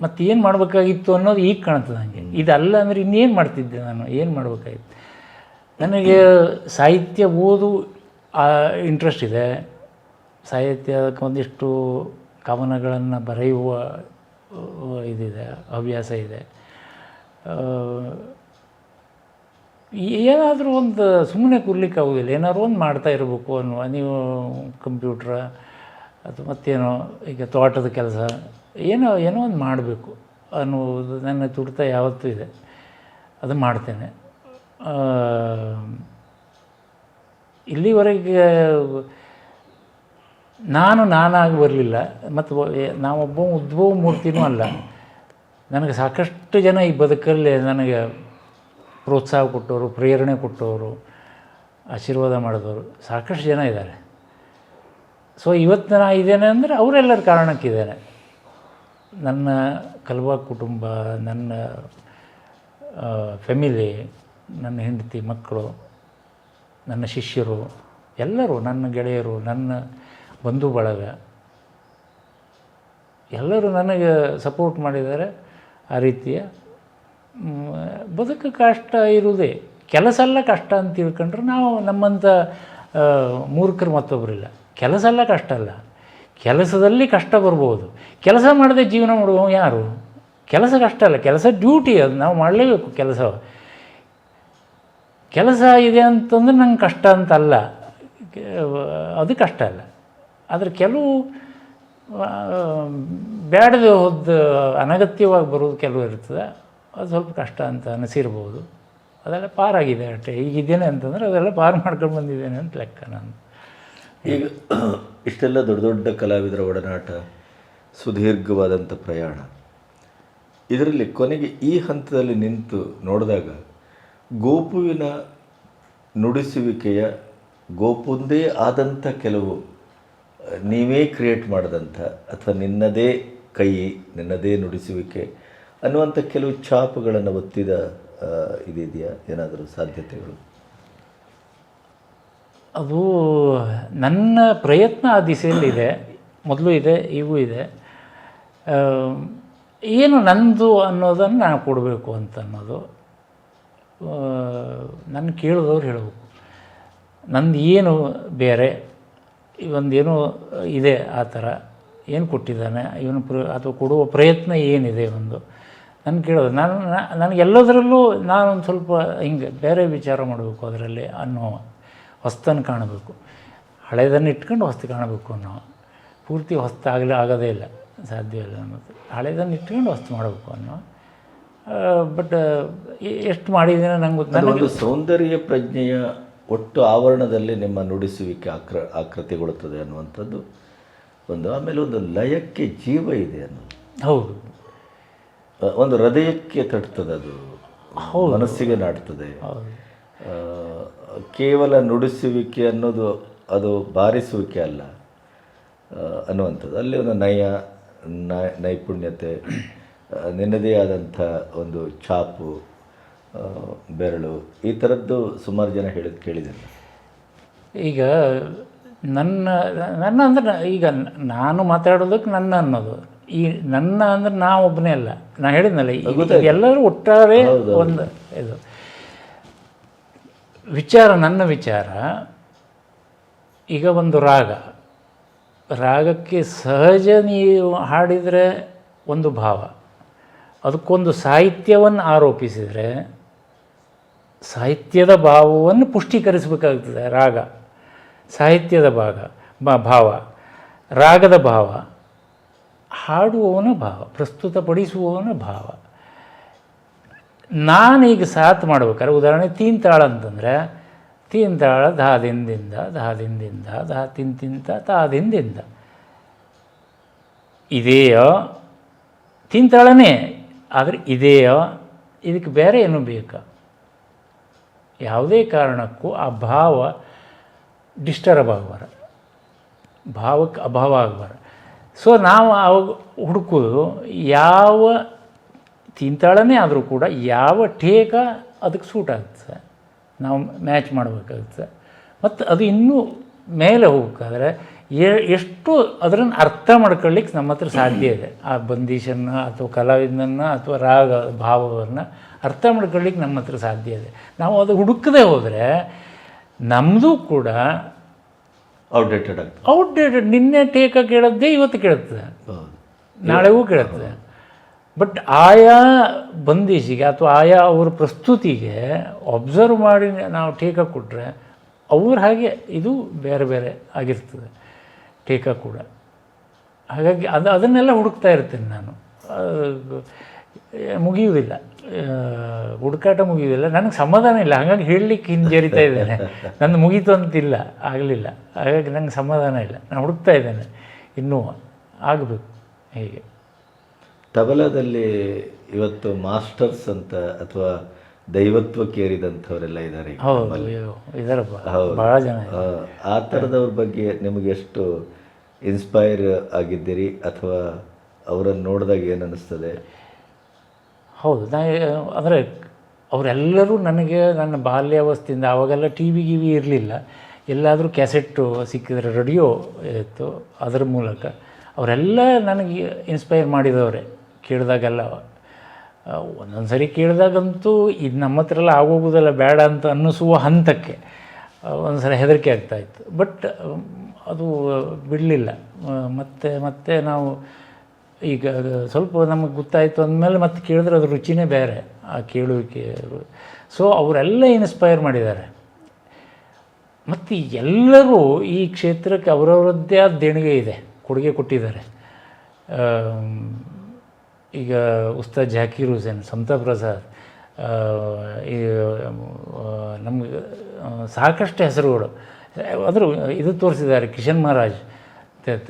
ಮತ್ತು ಏನು ಮಾಡಬೇಕಾಗಿತ್ತು ಅನ್ನೋದು ಈಗ ಕಾಣ್ತದೆ ನನಗೆ ಇದಲ್ಲ ಅಂದರೆ ಇನ್ನೇನು ಮಾಡ್ತಿದ್ದೆ ನಾನು? ಏನು ಮಾಡಬೇಕಾಗಿತ್ತು? ನನಗೆ ಸಾಹಿತ್ಯ ಓದು ಇಂಟ್ರೆಸ್ಟ್ ಇದೆ. ಸಾಹಿತ್ಯಕ್ಕೆ ಒಂದಿಷ್ಟು ಕವನಗಳನ್ನು ಬರೆಯುವ ಇದಿದೆ, ಹವ್ಯಾಸ ಇದೆ. ಏನಾದರೂ ಒಂದು ಸುಮ್ಮನೆ ಕೂರ್ಲಿಕ್ಕೆ ಆಗೋದಿಲ್ಲ. ಏನಾದ್ರು ಒಂದು ಮಾಡ್ತಾ ಇರಬೇಕು ಅನ್ನುವ. ನೀವು ಕಂಪ್ಯೂಟ್ರ ಅಥವಾ ಮತ್ತೇನೋ, ಈಗ ತೋಟದ ಕೆಲಸ, ಏನೋ ಏನೋ ಒಂದು ಮಾಡಬೇಕು ಅನ್ನುವುದು ನನ್ನ ತುಡಿತ ಯಾವತ್ತೂ ಇದೆ. ಅದು ಮಾಡ್ತೇನೆ. ಇಲ್ಲಿವರೆಗೆ ನಾನು ನಾನಾಗಿ ಬರಲಿಲ್ಲ. ಮತ್ತು ನಾವೊಬ್ಬ ಉದ್ಭವ ಮೂರ್ತಿನೂ ಅಲ್ಲ. ನನಗೆ ಸಾಕಷ್ಟು ಜನ ಈ ಬದುಕಲ್ಲಿ ನನಗೆ ಪ್ರೋತ್ಸಾಹ ಕೊಟ್ಟವರು, ಪ್ರೇರಣೆ ಕೊಟ್ಟವರು, ಆಶೀರ್ವಾದ ಮಾಡಿದವರು. ಸಾಕಷ್ಟು ಜನ ಇದ್ದಾರೆ. ಸೊ ಇವತ್ತು ನಾನು ಇದ್ದೇನೆ ಅಂದರೆ ಅವರೆಲ್ಲರ ಕಾರಣಕ್ಕಿದ್ದೇನೆ ನನ್ನ ಕಲ್ವಾ ಕುಟುಂಬ, ನನ್ನ ಫ್ಯಾಮಿಲಿ ನನ್ನ ಹೆಂಡತಿ ಮಕ್ಕಳು, ನನ್ನ ಶಿಷ್ಯರು, ಎಲ್ಲರೂ, ನನ್ನ ಗೆಳೆಯರು, ನನ್ನ ಬಂಧು ಬಳಗ. ಎಲ್ಲರೂ ನನಗೆ ಸಪೋರ್ಟ್ ಮಾಡಿದ್ದಾರೆ ಆ ರೀತಿಯ. ಬದುಕು ಕಷ್ಟ ಇರುವುದೇ. ಕೆಲಸ ಎಲ್ಲ ಕಷ್ಟ ಅಂತ ತಿಳ್ಕೊಂಡ್ರೆ ನಾವು ನಮ್ಮಂಥ ಮೂರ್ಖರು ಮತ್ತೊಬ್ಬರಿಲ್ಲ ಕೆಲಸ ಎಲ್ಲ ಕಷ್ಟ ಅಲ್ಲ. ಕೆಲಸದಲ್ಲಿ ಕಷ್ಟ ಬರ್ಬೋದು. ಕೆಲಸ ಮಾಡದೆ ಜೀವನ ಮಾಡುವ ಯಾರು? ಕೆಲಸ ಕಷ್ಟ ಅಲ್ಲ. ಕೆಲಸ ಡ್ಯೂಟಿ ಅದು. ನಾವು ಮಾಡಲೇಬೇಕು ಕೆಲಸ. ಕೆಲಸ ಇದೆ ಅಂತಂದ್ರೆ ನಂಗೆ ಕಷ್ಟ ಅಂತಲ್ಲ ಅದು ಕಷ್ಟ ಅಲ್ಲ. ಆದರೆ ಕೆಲವು ಬ್ಯಾಡದೆ ಬೇಡದೆ ಹೋದ ಅನಗತ್ಯವಾಗಿ ಬರೋದು ಕೆಲವು ಇರ್ತದೆ. ಅದು ಸ್ವಲ್ಪ ಕಷ್ಟ ಅಂತ ಅನಿಸಿರ್ಬೋದು. ಅದೆಲ್ಲ ಪಾರಾಗಿದೆ ಅಷ್ಟೇ. ಈಗಿದ್ದೇನೆ ಅಂತಂದರೆ ಅದೆಲ್ಲ ಪಾರ್ ಮಾಡ್ಕೊಂಡು ಬಂದಿದ್ದೇನೆ ಅಂತ ಲೆಕ್ಕ ನಾನು. ಈಗ ಇಷ್ಟೆಲ್ಲ ದೊಡ್ಡ ದೊಡ್ಡ ಕಲಾವಿದರ ಒಡನಾಟ, ಸುದೀರ್ಘವಾದಂಥ ಪ್ರಯಾಣ, ಇದರಲ್ಲಿ ಕೊನೆಗೆ ಈ ಹಂತದಲ್ಲಿ ನಿಂತು ನೋಡಿದಾಗ ಗೋಪುವಿನ ನುಡಿಸುವಿಕೆಯ ಗೋಪುಂದೇ ಆದಂಥ ಕೆಲವು ನೀವೇ ಕ್ರಿಯೇಟ್ ಮಾಡಿದಂಥ ಅಥವಾ ನಿನ್ನದೇ ಕೈ, ನಿನ್ನದೇ ನುಡಿಸುವಿಕೆ ಅನ್ನುವಂಥ ಕೆಲವು ಛಾಪುಗಳನ್ನು ಒತ್ತಿದ ಇದೆಯಾ ಏನಾದರೂ ಸಾಧ್ಯತೆಗಳು? ಅದು ನನ್ನ ಪ್ರಯತ್ನ ಆ ದಿಸೆಯಲ್ಲಿ ಇದೆ. ಮೊದಲು ಇದೆ, ಈಗೂ ಇದೆ. ಏನು ನಂದು ಅನ್ನೋದನ್ನು ನಾನು ಕೊಡಬೇಕು ಅಂತ ಅನ್ನೋದು ನನ್ನ ಕೇಳಿದವ್ರು ಹೇಳಬೇಕು. ನಂದು ಏನು ಬೇರೆ ಒಂದೇನೋ ಇದೆ ಆ ಥರ. ಏನು ಕೊಟ್ಟಿದ್ದಾನೆ? ಇವನು ಪ್ರ ಅಥವಾ ಕೊಡುವ ಪ್ರಯತ್ನ ಏನಿದೆ ಒಂದು? ನಾನು ಕೇಳೋದು ನಾನು ನನಗೆಲ್ಲದರಲ್ಲೂ ನಾನೊಂದು ಸ್ವಲ್ಪ ಹಿಂಗೆ ಬೇರೆ ವಿಚಾರ ಮಾಡಬೇಕು ಅದರಲ್ಲಿ ಅನ್ನೋ ಹೊಸ್ತನ್ನು ಕಾಣಬೇಕು. ಹಳೆಯದನ್ನು ಇಟ್ಕೊಂಡು ಹೊಸ್ತು ಕಾಣಬೇಕು ಅನ್ನೋ. ಪೂರ್ತಿ ಹೊಸ್ತಾಗಲಿ ಆಗೋದೇ ಇಲ್ಲ ಸಾಧ್ಯವಿಲ್ಲ ಅನ್ನೋದು. ಹಳೆಯದನ್ನು ಇಟ್ಕೊಂಡು ಹೊಸ್ತು ಮಾಡಬೇಕು ಅನ್ನೋ. ಬಟ್ ಎಷ್ಟು ಮಾಡಿದ್ದೀನಿ ನಂಗೆ ಗೊತ್ತಿಲ್ಲ ಸೌಂದರ್ಯ ಪ್ರಜ್ಞೆಯ ಒಟ್ಟು ಆವರಣದಲ್ಲಿ ನಿಮ್ಮ ನುಡಿಸುವಿಕೆ ಆಕೃ ಆಕೃತಿಗೊಳ್ಳುತ್ತದೆ ಅನ್ನುವಂಥದ್ದು ಒಂದು ಆಮೇಲೆ ಒಂದು ಲಯಕ್ಕೆ ಜೀವ ಇದೆ ಅನ್ನೋದು ಹೌದು. ಒಂದು ಹೃದಯಕ್ಕೆ ತಟ್ತದೆ ಅದು. ಮನಸ್ಸಿಗೆ ನಾಡ್ತದೆ ಕೇವಲ ನುಡಿಸುವಿಕೆ ಅನ್ನೋದು ಅದು ಬಾರಿಸುವಿಕೆ ಅಲ್ಲ ಅನ್ನುವಂಥದ್ದು. ಅಲ್ಲಿ ಒಂದು ನಯ ನ- ನೈಪುಣ್ಯತೆ ನಿನ್ನದೇ ಆದಂಥ ಒಂದು ಛಾಪು ಬೆರಳು ಈ ಥರದ್ದು ಸುಮಾರು ಜನ ಹೇಳಿ ಕೇಳಿದೆ ಈಗ ನನ್ನ ನನ್ನ ಅಂದ್ರೆ ಈಗ ನಾನು ಮಾತಾಡೋದಕ್ಕೆ ನನ್ನ ಅನ್ನೋದು. ಈ ನನ್ನ ಅಂದ್ರೆ ನಾ ಒಬ್ಬನೇ ಅಲ್ಲ. ನಾ ಹೇಳಿದ್ನಲ್ಲ ಈಗ ಎಲ್ಲರೂ ಒಟ್ಟಾರೆ ಒಂದು ಇದು. ವಿಚಾರ ನನ್ನ ವಿಚಾರ ಈಗ ಒಂದು ರಾಗ. ರಾಗಕ್ಕೆ ಸಹಜ ನೀವು ಹಾಡಿದರೆ ಒಂದು ಭಾವ. ಅದಕ್ಕೊಂದು ಸಾಹಿತ್ಯವನ್ನು ಆರೋಪಿಸಿದರೆ ಸಾಹಿತ್ಯದ ಭಾವವನ್ನು ಪುಷ್ಟೀಕರಿಸಬೇಕಾಗ್ತದೆ, ರಾಗ. ಸಾಹಿತ್ಯದ ಭಾಗ ಭಾವ. ರಾಗದ ಭಾವ, ಹಾಡುವವನ ಭಾವ ಪ್ರಸ್ತುತಪಡಿಸುವವನ ಭಾವ. ನಾನೀಗ ಸಾತ್ ಮಾಡ್ಬೇಕಾದ್ರೆ, ಉದಾಹರಣೆ ತೀನ್ ತಾಳ ಅಂತಂದರೆ ತೀನ್ ತಾಳ ದಾದಿಂದ ದಾದಿಂದ ದಾ ತಿಂತಿಂತ ದಾ ತಿನ್ ತಿಂತ, ತಾ ದಿಂದಿಂದ. ಇದೆಯೋ ತಾಳನೇ ಆದರೆ ಇದೆಯೋ, ಇದಕ್ಕೆ ಬೇರೆ ಏನು ಬೇಕಾ? ಯಾವುದೇ ಕಾರಣಕ್ಕೂ ಆ ಭಾವ ಡಿಸ್ಟರ್ಬ್ ಆಗಬಾರ. ಭಾವಕ್ಕೆ ಅಭಾವ ಆಗಬಾರ. ಸೊ ನಾವು ಅವಾಗ ಹುಡುಕೋದು ಯಾವ ತಿಂತಾಳನೇ ಆದರೂ ಕೂಡ ಯಾವ ಟೇಕ ಅದಕ್ಕೆ ಸೂಟ್ ಆಗ್ತದೆ ನಾವು ಮ್ಯಾಚ್ ಮಾಡಬೇಕಾಗುತ್ತೆ. ಮತ್ತು ಅದು ಇನ್ನೂ ಮೇಲೆ ಹೋಗಬೇಕಾದ್ರೆ ಎಷ್ಟು ಅದರನ್ನು ಅರ್ಥ ಮಾಡ್ಕೊಳ್ಳಿಕ್ಕೆ ನಮ್ಮ ಹತ್ರ ಸಾಧ್ಯ ಇದೆ. ಆ ಬಂದೀಶನ್ನು ಅಥವಾ ಕಲಾವಿದನನ್ನು ಅಥವಾ ರಾಗ, ಭಾವವನ್ನು ಅರ್ಥ ಮಾಡ್ಕೊಳ್ಳಿಕ್ಕೆ ನಮ್ಮ ಹತ್ರ ಸಾಧ್ಯ ಇದೆ. ನಾವು ಅದು ಹುಡುಕದೆ ಹೋದರೆ ನಮ್ಮದು ಕೂಡ ಔಟ್ಡೇಟೆಡ್ ಆಗ್ತದೆ. ಔಟ್ಡೇಟೆಡ್ ನಿನ್ನೆ ಟೇಕ ಕೇಳದ್ದೇ ಇವತ್ತು ಕೇಳುತ್ತದೆ ನಾಳೆಗೂ ಕೇಳುತ್ತದೆ ಬಟ್ ಆಯಾ ಬಂದೀಜಿಗೆ ಅಥವಾ ಆಯಾ ಅವ್ರ ಪ್ರಸ್ತುತಿಗೆ ಒಬ್ಸರ್ವ್ ಮಾಡಿ ನಾವು ಟೇಕ ಕೊಟ್ಟರೆ ಅವ್ರ ಹಾಗೆ ಇದು ಬೇರೆ ಬೇರೆ ಆಗಿರ್ತದೆ. ಟೇಕ ಕೂಡ. ಹಾಗಾಗಿ ಅದು ಅದನ್ನೆಲ್ಲ ಹುಡುಕ್ತಾ ಇರ್ತೀನಿ ನಾನು. ಮುಗಿಯುವುದಿಲ್ಲ. ಹುಡುಕಾಟ ಮುಗಿಯುವುದಿಲ್ಲ. ನನಗೆ ಸಮಾಧಾನ ಇಲ್ಲ. ಹಾಗಾಗಿ ಹೇಳಲಿಕ್ಕೆ ಹಿಂಜರಿತಾ ಇದ್ದೇನೆ. ನಂದು ಮುಗೀತು ಅಂತಿಲ್ಲ. ಆಗಲಿಲ್ಲ. ಹಾಗಾಗಿ ನಂಗೆ ಸಮಾಧಾನ ಇಲ್ಲ. ನಾನು ಹುಡುಕ್ತಾ ಇದ್ದೇನೆ. ಇನ್ನೂ ಆಗಬೇಕು. ಹೀಗೆ. ತಬಲದಲ್ಲಿ ಇವತ್ತು ಮಾಸ್ಟರ್ಸ್ ಅಂತ ಅಥವಾ ದೈವತ್ವಕ್ಕೇರಿದಂಥವರೆಲ್ಲ ಇದ್ದಾರೆ. ಹೌದು. ಭಾಳ ಜನ ಆ, ಆ ಥರದವ್ರ ಬಗ್ಗೆ ನಿಮಗೆ ಎಷ್ಟು ಇನ್ಸ್ಪೈರ್ ಆಗಿದ್ದೀರಿ ಅಥವಾ ಅವರನ್ನು ನೋಡಿದಾಗ ಏನು ಅನ್ನಿಸ್ತದೆ ಹೌದು, ನಾ, ಅಂದರೆ ಅವರೆಲ್ಲರೂ ನನಗೆ ನನ್ನ ಬಾಲ್ಯಾವಸ್ಥೆಯಿಂದ ಆವಾಗೆಲ್ಲ ಟಿ ವಿ ಗಿವಿ ಇರಲಿಲ್ಲ. ಎಲ್ಲಾದರೂ ಕ್ಯಾಸೆಟ್ಟು ಸಿಕ್ಕಿದ್ರೆ ರೇಡಿಯೋ ಇತ್ತು, ಅದರ ಮೂಲಕ. ಅವರೆಲ್ಲ ನನಗೆ ಇನ್ಸ್ಪೈರ್ ಮಾಡಿದವರೇ, ಕೇಳಿದಾಗೆಲ್ಲ. ಒಂದೊಂದು ಸರಿ ಕೇಳಿದಾಗಂತೂ ಇದು ನಮ್ಮ ಹತ್ರ ಎಲ್ಲ ಆಗೋಗೋದಲ್ಲ ಬೇಡ ಅಂತ ಅನ್ನಿಸುವ ಹಂತಕ್ಕೆ ಒಂದು ಹೆದರಿಕೆ ಆಗ್ತಾಯಿತ್ತು ಬಟ್ ಅದು ಬಿಡಲಿಲ್ಲ. ಮತ್ತೆ ಮತ್ತೆ ನಾವು ಈಗ ಸ್ವಲ್ಪ ನಮಗೆ ಗೊತ್ತಾಯಿತು ಅಂದಮೇಲೆ ಮತ್ತೆ ಕೇಳಿದ್ರೆ ಅದ್ರ ರುಚಿನೇ ಬೇರೆ, ಆ ಕೇಳುವಿಕೆ. ಸೊ ಅವರೆಲ್ಲ ಇನ್ಸ್ಪೈರ್ ಮಾಡಿದ್ದಾರೆ. ಮತ್ತು ಎಲ್ಲರೂ ಈ ಕ್ಷೇತ್ರಕ್ಕೆ ಅವರವರದ್ದೇ ಆದ ದೇಣಿಗೆ ಇದೆ, ಕೊಡುಗೆ ಕೊಟ್ಟಿದ್ದಾರೆ. ಈಗ ಉಸ್ತಾದ್ ಜಾಕೀರ್ ಹುಸೇನ್ ಸಮತಾ ಪ್ರಸಾದ್ ಈ ನಮಗೆ ಸಾಕಷ್ಟು ಹೆಸರುಗಳು. ಅದರ ಇದು ತೋರಿಸಿದ್ದಾರೆ, ಕಿಶನ್ ಮಹಾರಾಜ್.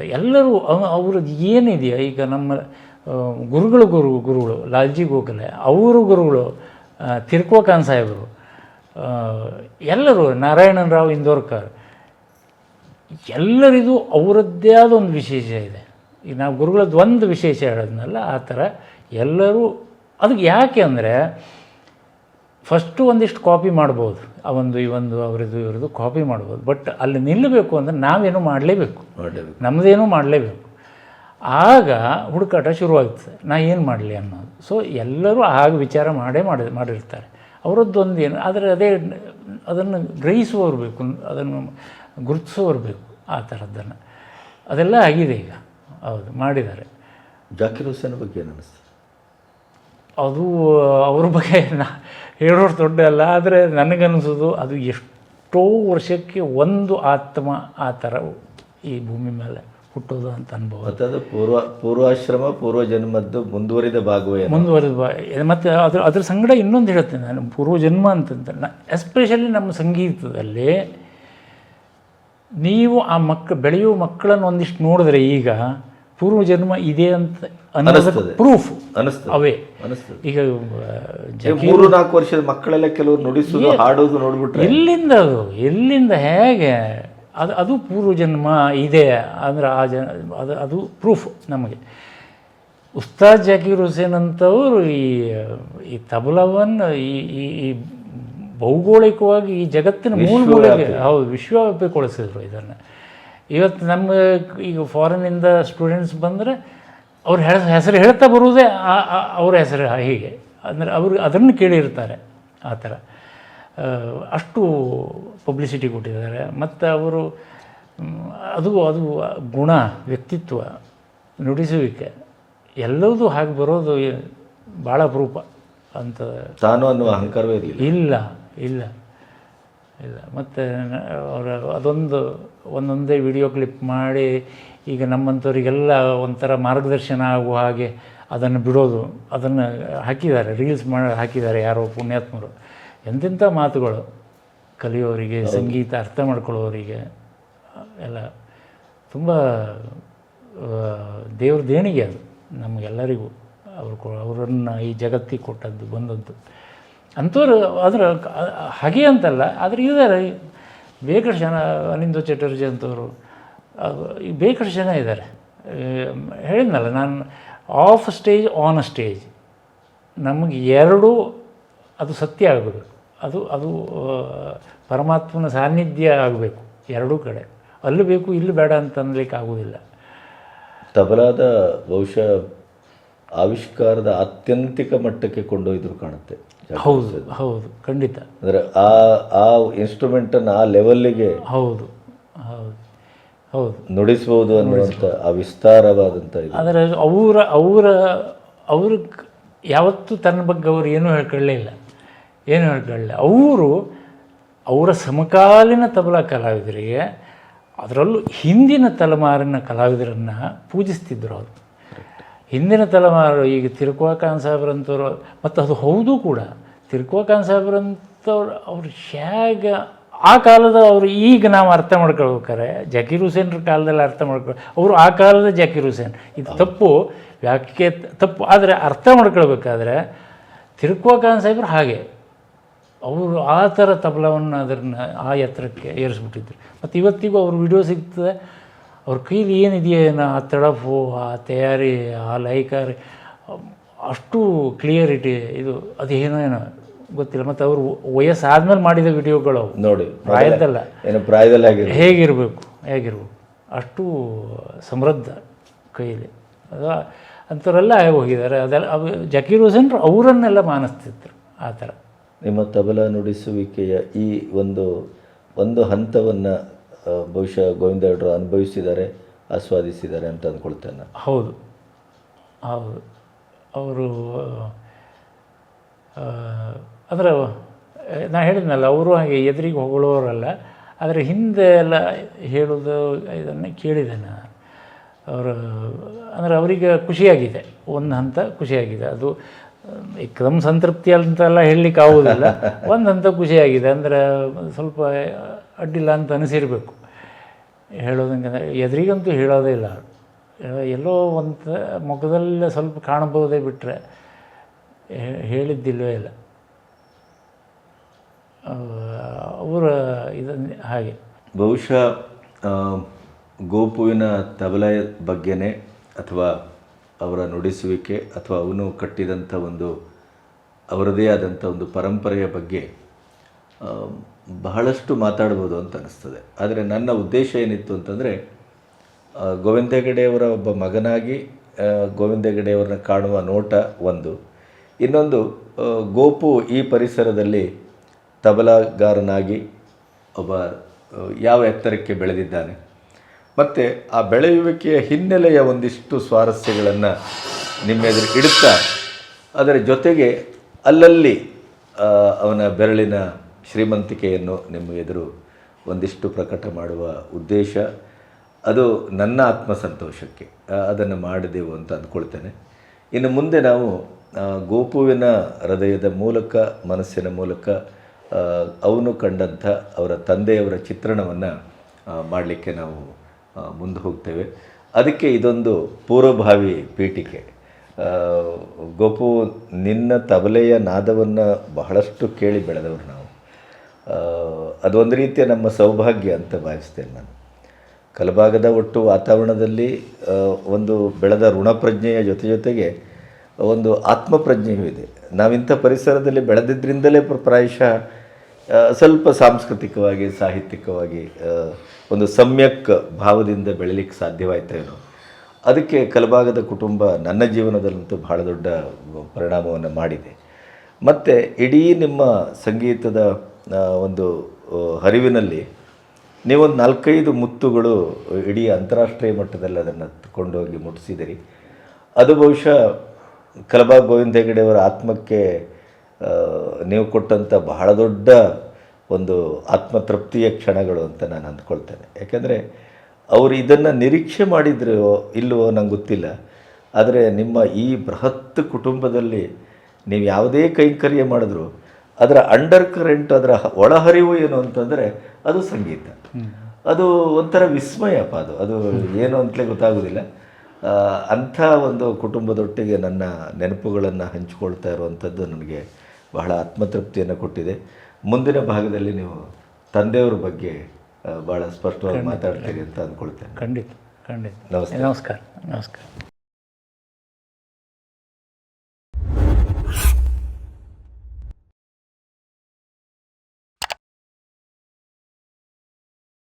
ಎಲ್ಲರೂ ಅವ- ಅವ್ರದ್ದು ಏನಿದೆಯಾ, ಈಗ ನಮ್ಮ ಗುರುಗಳು ಗುರು, ಗುರುಗಳು, ಲಾಲ್ಜಿ ಗೋಖಲೆ, ಅವರು ಗುರುಗಳು ತಿರ್ಕೋಕಾನ್ ಸಾಹೇಬರು ಎಲ್ಲರೂ, ನಾರಾಯಣನ್ ರಾವ್ ಇಂದೋರ್ಕರ್, ಎಲ್ಲರಿಗೂ ಅವರದ್ದೇ ಆದ ಒಂದು ವಿಶೇಷ ಇದೆ. ಈಗ ನಾವು ಗುರುಗಳದ್ದು ಒಂದು ವಿಶೇಷ ಹೇಳೋದ್ನಲ್ಲ, ಆ ಥರ ಎಲ್ಲರೂ ಅದಕ್ಕೆ ಯಾಕೆ ಅಂದರೆ ಫಸ್ಟು ಒಂದಿಷ್ಟು ಕಾಪಿ ಮಾಡ್ಬೋದು. ಆ ಒಂದು ಈ ಒಂದು ಅವರದ್ದು ಇವ್ರದ್ದು ಕಾಪಿ ಮಾಡ್ಬೋದು. ಬಟ್ ಅಲ್ಲಿ ನಿಲ್ಲಬೇಕು ಅಂದರೆ ನಾವೇನು ಮಾಡಲೇಬೇಕು. ಮಾಡಲೇಬೇಕು. ನಮ್ಮದೇನು ಮಾಡಲೇಬೇಕು. ಆಗ ಹುಡುಕಾಟ ಶುರುವಾಗ್ತದೆ. ನಾ ಏನು ಮಾಡಲಿ ಅನ್ನೋದು. ಸೊ ಎಲ್ಲರೂ ಆಗ ವಿಚಾರ ಮಾಡೇ ಮಾಡಿ ಮಾಡಿರ್ತಾರೆ. ಅವರದ್ದೊಂದು ಏನು ಆದರೆ ಅದೇ ಅದನ್ನು ಗ್ರಹಿಸುವವರು ಬೇಕು ಅದನ್ನು ಗುರುತಿಸುವವರು ಬೇಕು ಆ ಥರದ್ದನ್ನು. ಅದೆಲ್ಲ ಆಗಿದೆ ಈಗ. ಹೌದು ಮಾಡಿದ್ದಾರೆ. ಜಾಕಿರ್ ಹುಸೇನ್ ಬಗ್ಗೆ ಏನು ಅದು ಅವ್ರ ಬಗ್ಗೆ ನಾ ಹೇಳೋರು ದೊಡ್ಡ ಅಲ್ಲ ಆದರೆ ನನಗನ್ನಿಸೋದು ಅದು ಎಷ್ಟೋ ವರ್ಷಕ್ಕೆ ಒಂದು ಆತ್ಮ ಆ ಥರ ಈ ಭೂಮಿ ಮೇಲೆ ಹುಟ್ಟೋದು ಅಂತ ಅನುಭವ. ಅದು ಪೂರ್ವ ಪೂರ್ವಾಶ್ರಮ ಪೂರ್ವ ಜನ್ಮದ್ದು ಮುಂದುವರಿದ ಭಾಗವೇ ಮುಂದುವರಿದ ಭಾಗ. ಮತ್ತು ಅದ್ರ ಅದ್ರ ಸಂಗಡ ಇನ್ನೊಂದು ಹೇಳ್ತೇನೆ ನಾನು ಪೂರ್ವಜನ್ಮ ಅಂತಂದ್ರೆ. ನಾ ಎಸ್ಪೆಷಲಿ ನಮ್ಮ ಸಂಗೀತದಲ್ಲಿ ನೀವು ಆ ಮಕ್ಕ ಬೆಳೆಯುವ ಮಕ್ಕಳನ್ನು ಒಂದಿಷ್ಟು ನೋಡಿದ್ರೆ ಈಗ ಪೂರ್ವಜನ್ಮ ಇದೆ ಅಂತ ಅನ್ನಿಸ್ತದೆ. ಪ್ರೂಫ್ ಅನಿಸ್ತದೆ ಅವೇ. ಅನಿಸ್ತದೆ ಈಗ ಮೂರು ನಾಲ್ಕು ವರ್ಷದ ಮಕ್ಕಳೆಲ್ಲ ಕೆಲವರು ನುಡಿಸೋದು ಹಾಡೋದು ನೋಡ್ಬಿಟ್ರೆ. ಎಲ್ಲಿಂದ ಅದು? ಎಲ್ಲಿಂದ? ಹೇಗೆ? ಅದು ಅದು ಪೂರ್ವಜನ್ಮ ಇದೆ ಅಂದ್ರೆ ಆ ಜನ ಅದು ಅದು ಪ್ರೂಫ್ ನಮಗೆ. ಉಸ್ತಾದ್ ಜಾಕೀರ್ ಹುಸೇನ್ ಅಂತವರು ಈ ಈ ತಬಲವನ್ನು ಈ ಈ ಈ ಭೌಗೋಳಿಕವಾಗಿ ಈ ಜಗತ್ತಿನ ಮೂಲ ಮೂಲೆಗೆ ಹೌದು ವಿಶ್ವವ್ಯಾಪಿಗೊಳಿಸಿದ್ರು ಇದನ್ನು. ಇವತ್ತು ನಮ್ಮ ಈಗ ಫಾರಿನಿಂದ ಸ್ಟೂಡೆಂಟ್ಸ್ ಬಂದರೆ ಅವ್ರ ಹೆಸ ಹೆಸರು ಹೇಳ್ತಾ ಬರುವುದೇ ಅವ್ರ ಹೆಸರು ಹೀಗೆ. ಅಂದರೆ ಅವರು ಅದನ್ನು ಕೇಳಿರ್ತಾರೆ ಆ ಥರ. ಅಷ್ಟು ಪಬ್ಲಿಸಿಟಿ ಕೊಟ್ಟಿದ್ದಾರೆ. ಮತ್ತು ಅವರು ಅದು ಅದು ಗುಣ ವ್ಯಕ್ತಿತ್ವ ನುಡಿಸುವಿಕೆ ಎಲ್ಲದೂ ಹಾಗೆ ಬರೋದು ಭಾಳ ಅಪರೂಪ ಅಂತ ತಾನು ಅನ್ನುವ ಅಹಂಕಾರವೇ ಇಲ್ಲ ಇಲ್ಲ ಇಲ್ಲ. ಮತ್ತು ಅವರ ಅದೊಂದು ಒಂದೊಂದೇ ವಿಡಿಯೋ ಕ್ಲಿಪ್ ಮಾಡಿ ಈಗ ನಮ್ಮಂಥವರಿಗೆಲ್ಲ ಒಂಥರ ಮಾರ್ಗದರ್ಶನ ಆಗುವ ಹಾಗೆ ಅದನ್ನು ಬಿಡೋದು ಅದನ್ನು ಹಾಕಿದ್ದಾರೆ ರೀಲ್ಸ್ ಮಾಡಿ ಹಾಕಿದ್ದಾರೆ ಯಾರೋ ಪುಣ್ಯಾತ್ಮರು. ಎಂತೆಂಥ ಮಾತುಗಳು. ಕಲಿಯೋರಿಗೆ ಸಂಗೀತ ಅರ್ಥ ಮಾಡ್ಕೊಳ್ಳೋರಿಗೆ ಎಲ್ಲ ತುಂಬ ದೇವ್ರ ದೇಣಿಗೆ ಅದು ನಮಗೆಲ್ಲರಿಗೂ. ಅವರು ಕೊ ಅವರನ್ನು ಈ ಜಗತ್ತಿಗೆ ಕೊಟ್ಟದ್ದು ಬಂದದ್ದು. ಅಂಥವ್ರು ಅದರ ಹಾಗೆ ಅಂತಲ್ಲ ಆದರೆ ಇದ್ದಾರೆ. ಬೇಕಷ್ಟು ಜನ, ಅನಿಂದ ಚಟರ್ಜಿ ಅಂತವರು ಬೇಕಷ್ಟು ಜನ ಇದ್ದಾರೆ ಹೇಳಿದ್ನಲ್ಲ, ನಾನು ಆಫ್ ಸ್ಟೇಜ್ ಆನ್ ಸ್ಟೇಜ್ ನಮಗೆ ಎರಡೂ ಅದು ಸತ್ಯ ಆಗಬೇಕು. ಅದು ಅದು ಪರಮಾತ್ಮನ ಸಾನ್ನಿಧ್ಯ ಆಗಬೇಕು, ಎರಡೂ ಕಡೆ. ಅಲ್ಲಿ ಬೇಕು, ಇಲ್ಲಿ ಬೇಡ ಅಂತ ಅನ್ಲಿಕ್ಕೆ ಆಗೋದಿಲ್ಲ. ತಬಲಾದ ಬಹುಶಃ ಆವಿಷ್ಕಾರದ ಅತ್ಯಂತಿಕ ಮಟ್ಟಕ್ಕೆ ಕೊಂಡೊಯ್ದರು ಕಾಣುತ್ತೆ. ಹೌದು ಹೌದು ಖಂಡಿತ. ಅಂದರೆ ಆ ಆ ಇನ್ಸ್ಟ್ರೂಮೆಂಟನ್ನು ಆ ಲೆವೆಲ್ಲಿಗೆ ಹೌದು ಹೌದು ಹೌದು. ನುಡಿಸ್ಬೋದು ಅನ್ನುವಂಥ ಆ ವಿಸ್ತಾರವಾದಂಥ ಅಂದರೆ ಆದರೆ ಅವರ ಅವರ ಅವ್ರ ಯಾವತ್ತೂ ತನ್ನ ಬಗ್ಗೆ ಅವರು ಏನೂ ಹೇಳ್ಕೊಳ್ಳೇ ಇಲ್ಲ. ಏನೂ ಹೇಳ್ಕೊಳ್ಳಿಲ್ಲ ಅವರು ಅವರ ಸಮಕಾಲೀನ ತಬಲಾ ಕಲಾವಿದರಿಗೆ ಅದರಲ್ಲೂ ಹಿಂದಿನ ತಲೆಮಾರಿನ ಕಲಾವಿದರನ್ನು ಪೂಜಿಸ್ತಿದ್ರು ಅವರು. ಹಿಂದಿನ ತಲೆಮಾರು ಈಗ ತಿರುಕುವ ಖಾನ್ ಸಾಹೇಬ್ರಂಥವ್ರು ಮತ್ತು ಅದು ಹೌದು ಕೂಡ. ತಿರುಕುವ ಖಾನ್ ಸಾಹೇಬ್ರಂಥವ್ರು ಅವ್ರು ಶ್ಯಾಗ ಆ ಕಾಲದ ಅವರು ಈಗ ನಾವು ಅರ್ಥ ಮಾಡ್ಕೊಳ್ಬೇಕಾರೆ ಜಕೀರ್ ಹುಸೇನ್ರ ಕಾಲದಲ್ಲಿ ಅರ್ಥ ಮಾಡ್ಕೊ ಅವರು ಆ ಕಾಲದ ಜಕೀರ್ ಹುಸೇನ್. ಇದು ತಪ್ಪು ವ್ಯಾಖ್ಯೆ ತಪ್ಪು. ಆದರೆ ಅರ್ಥ ಮಾಡ್ಕೊಳ್ಬೇಕಾದ್ರೆ ತಿರುಕುವ ಖಾನ್ ಸಾಹೇಬ್ರು ಹಾಗೆ. ಅವರು ಆ ಥರ ತಬಲವನ್ನು ಅದನ್ನು ಆ ಎತ್ತರಕ್ಕೆ ಏರಿಸ್ಬಿಟ್ಟಿದ್ರು. ಮತ್ತು ಇವತ್ತಿಗೂ ಅವ್ರ ವಿಡಿಯೋ ಸಿಗ್ತದೆ. ಅವ್ರ ಕೈಲಿ ಏನಿದೆಯೇನೋ ಆ ತಡಫು ಆ ತಯಾರಿ ಆ ಲೈಕಾರಿ ಅಷ್ಟು ಕ್ಲಿಯರಿಟಿ ಇದು ಅದು ಏನೋ ಏನೋ ಗೊತ್ತಿಲ್ಲ. ಮತ್ತು ಅವರು ವಯಸ್ಸಾದ್ಮೇಲೆ ಮಾಡಿದ ವಿಡಿಯೋಗಳು ಅವು. ನೋಡಿ ಪ್ರಾಯದಲ್ಲ. ಏನು ಪ್ರಾಯದಲ್ಲಿ ಆಗಿರೋ ಹೇಗಿರಬೇಕು? ಹೇಗಿರ್ಬೇಕು? ಅಷ್ಟು ಸಮೃದ್ಧ ಕೈಲಿ. ಅದು ಅಂಥವರೆಲ್ಲ ಹೋಗಿದ್ದಾರೆ ಅದೆಲ್ಲ ಅವು ಜಕೀರ್ ಹುಸೇನ್ ಅವರನ್ನೆಲ್ಲ ಮಾನಿಸ್ತಿದ್ರು ಆ ಥರ. ನಿಮ್ಮ ತಬಲ ನುಡಿಸುವಿಕೆಯ ಈ ಒಂದು ಒಂದು ಹಂತವನ್ನು ಬಹುಶಃ ಗೋವಿಂದಗೌಡರು ಅನುಭವಿಸಿದ್ದಾರೆ ಆಸ್ವಾದಿಸಿದ್ದಾರೆ ಅಂತ ಅಂದ್ಕೊಳ್ತೇನೆ. ಹೌದು. ಹೌದು. ಅವರು ಅಂದರೆ ನಾ ಹೇಳಿದ್ನಲ್ಲ ಅವರು ಹಾಗೆ ಎದುರಿಗೆ ಹೊಗಳೋರಲ್ಲ ಆದರೆ ಹಿಂದೆ ಎಲ್ಲ ಹೇಳೋದು ಇದನ್ನು ಕೇಳಿದೆ ನಾನು. ಅವರು ಅಂದರೆ ಅವರಿಗೆ ಖುಷಿಯಾಗಿದೆ ಒಂದು ಹಂತ ಖುಷಿಯಾಗಿದೆ. ಅದು ಏಕದಮ್ ಸಂತೃಪ್ತಿ ಅಂತೆಲ್ಲ ಹೇಳಲಿಕ್ಕೆ ಆಗೋದಿಲ್ಲ ಒಂದು ಹಂತ ಖುಷಿಯಾಗಿದೆ. ಅಂದರೆ ಸ್ವಲ್ಪ ಅಡ್ಡಿಲ್ಲ ಅಂತ ಅನಿಸಿರಬೇಕು. ಹೇಳೋದಂಗೆ ಎದುರಿಗಂತೂ ಹೇಳೋದೇ ಇಲ್ಲ. ಎಲ್ಲೋ ಒಂದು ಮುಖದಲ್ಲೇ ಸ್ವಲ್ಪ ಕಾಣಬಹುದೇ ಬಿಟ್ಟರೆ ಹೇಳಿದ್ದಿಲ್ಲವೇ ಇಲ್ಲ. ಅವರ ಇದನ್ನು ಹಾಗೆ. ಬಹುಶಃ ಗೋಪುವಿನ ತಬಲ ಬಗ್ಗೆನೇ ಅಥವಾ ಅವರ ನುಡಿಸುವಿಕೆ ಅಥವಾ ಅವನು ಕಟ್ಟಿದಂಥ ಒಂದು ಅವರದೇ ಆದಂಥ ಒಂದು ಪರಂಪರೆಯ ಬಗ್ಗೆ ಬಹಳಷ್ಟು ಮಾತಾಡ್ಬೋದು ಅಂತ ಅನ್ನಿಸ್ತದೆ ಆದರೆ ನನ್ನ ಉದ್ದೇಶ ಏನಿತ್ತು ಅಂತಂದರೆ ಗೋವಿಂದ ಹೆಗಡೆಯವರ ಒಬ್ಬ ಮಗನಾಗಿ ಗೋವಿಂದೆಗಡೆಯವರನ್ನ ಕಾಣುವ ನೋಟ ಒಂದು. ಇನ್ನೊಂದು ಗೋಪು ಈ ಪರಿಸರದಲ್ಲಿ ತಬಲಾಗಾರನಾಗಿ ಒಬ್ಬ ಯಾವ ಎತ್ತರಕ್ಕೆ ಬೆಳೆದಿದ್ದಾನೆ. ಮತ್ತು ಆ ಬೆಳೆಯುವಿಕೆಯ ಹಿನ್ನೆಲೆಯ ಒಂದಿಷ್ಟು ಸ್ವಾರಸ್ಯಗಳನ್ನು ನಿಮ್ಮೆದುರು ಇಡುತ್ತಾ, ಅದರ ಜೊತೆಗೆ ಅಲ್ಲಲ್ಲಿ ಅವನ ಬೆರಳಿನ ಶ್ರೀಮಂತಿಕೆಯನ್ನು ನಿಮ್ಮ ಎದುರು ಒಂದಿಷ್ಟು ಪ್ರಕಟ ಮಾಡುವ ಉದ್ದೇಶ, ಅದು ನನ್ನ ಆತ್ಮಸಂತೋಷಕ್ಕೆ. ಅದನ್ನು ಮಾಡಿದೆವು ಅಂತ ಅಂದ್ಕೊಳ್ತೇನೆ. ಇನ್ನು ಮುಂದೆ ನಾವು ಗೋಪುವಿನ ಹೃದಯದ ಮೂಲಕ, ಮನಸ್ಸಿನ ಮೂಲಕ ಅವನು ಕಂಡಂಥ ಅವರ ತಂದೆಯವರ ಚಿತ್ರಣವನ್ನು ಮಾಡಲಿಕ್ಕೆ ನಾವು ಮುಂದೆ ಹೋಗ್ತೇವೆ. ಅದಕ್ಕೆ ಇದೊಂದು ಪೂರ್ವಭಾವಿ ಪೀಠಿಕೆ. ಗೋಪು ನಿನ್ನ ತಬಲೆಯ ನಾದವನ್ನು ಬಹಳಷ್ಟು ಕೇಳಿ ಬೆಳೆದವರು ನಾವು. ಅದೊಂದು ರೀತಿಯ ನಮ್ಮ ಸೌಭಾಗ್ಯ ಅಂತ ಭಾವಿಸ್ತೇನೆ ನಾನು. ಕಲಬಾಗದ ಒಟ್ಟು ವಾತಾವರಣದಲ್ಲಿ ಒಂದು ಬೆಳೆದ ಋಣಪ್ರಜ್ಞೆಯ ಜೊತೆ ಜೊತೆಗೆ ಒಂದು ಆತ್ಮಪ್ರಜ್ಞೆಯೂ ಇದೆ. ನಾವಿಂಥ ಪರಿಸರದಲ್ಲಿ ಬೆಳೆದಿದ್ದರಿಂದಲೇ ಪ್ರ- ಪ್ರಾಯಶಃ ಸ್ವಲ್ಪ ಸಾಂಸ್ಕೃತಿಕವಾಗಿ, ಸಾಹಿತ್ಯಿಕವಾಗಿ ಒಂದು ಸಮ್ಯಕ್ ಭಾವದಿಂದ ಬೆಳಿಲಿಕ್ಕೆ ಸಾಧ್ಯವಾಯ್ತೇನೋ. ಅದಕ್ಕೆ ಕಲಬಾಗದ ಕುಟುಂಬ ನನ್ನ ಜೀವನದಲ್ಲಂತೂ ಬಹಳ ದೊಡ್ಡ ಪರಿಣಾಮವನ್ನು ಮಾಡಿದೆ. ಮತ್ತು ಇಡೀ ನಿಮ್ಮ ಸಂಗೀತದ ಒಂದು ಹರಿವಿನಲ್ಲಿ ನೀವೊಂದು ನಾಲ್ಕೈದು ಮುತ್ತುಗಳು ಇಡೀ ಅಂತಾರಾಷ್ಟ್ರೀಯ ಮಟ್ಟದಲ್ಲಿ ಅದನ್ನು ಕೊಂಡೋಗಿ ಮುಟ್ಟಿಸಿದಿರಿ ಅದು ಬಹುಶಃ ಕಲಬಾ ಗೋವಿಂದ ಹೆಗಡೆಯವರ ಆತ್ಮಕ್ಕೆ ನೀವು ಕೊಟ್ಟಂಥ ಬಹಳ ದೊಡ್ಡ ಒಂದು ಆತ್ಮತೃಪ್ತಿಯ ಕ್ಷಣಗಳು ಅಂತ ನಾನು ಅಂದ್ಕೊಳ್ತೇನೆ. ಯಾಕೆಂದರೆ ಅವರು ಇದನ್ನು ನಿರೀಕ್ಷೆ ಮಾಡಿದ್ರೋ ಇಲ್ಲವೋ ನಂಗೆ ಗೊತ್ತಿಲ್ಲ. ಆದರೆ ನಿಮ್ಮ ಈ ಬೃಹತ್ ಕುಟುಂಬದಲ್ಲಿ ನೀವು ಯಾವುದೇ ಕೈಂಕರ್ಯ ಮಾಡಿದ್ರು ಅದರ ಅಂಡರ್ ಕರೆಂಟ್ ಅದರ ಒಳಹರಿವು ಏನು ಅಂತಂದರೆ ಅದು ಸಂಗೀತ. ಅದು ಒಂಥರ ವಿಸ್ಮಯಪ್ಪ ಅದು. ಅದು ಏನು ಅಂತಲೇ ಗೊತ್ತಾಗೋದಿಲ್ಲ. ಅಂಥ ಒಂದು ಕುಟುಂಬದೊಟ್ಟಿಗೆ ನನ್ನ ನೆನಪುಗಳನ್ನು ಹಂಚಿಕೊಳ್ತಾ ಇರುವಂಥದ್ದು ನನಗೆ ಬಹಳ ಆತ್ಮತೃಪ್ತಿಯನ್ನು ಕೊಟ್ಟಿದೆ. ಮುಂದಿನ ಭಾಗದಲ್ಲಿ ನೀವು ತಂದೆಯವ್ರ ಬಗ್ಗೆ ಭಾಳ ಸ್ಪಷ್ಟವಾಗಿ ಮಾತಾಡ್ತೀರಿ ಅಂತ ಅಂದ್ಕೊಳ್ತೇನೆ ಖಂಡಿತ. ಖಂಡಿತ. ನಮಸ್ತೆ. ನಮಸ್ಕಾರ. ನಮಸ್ಕಾರ.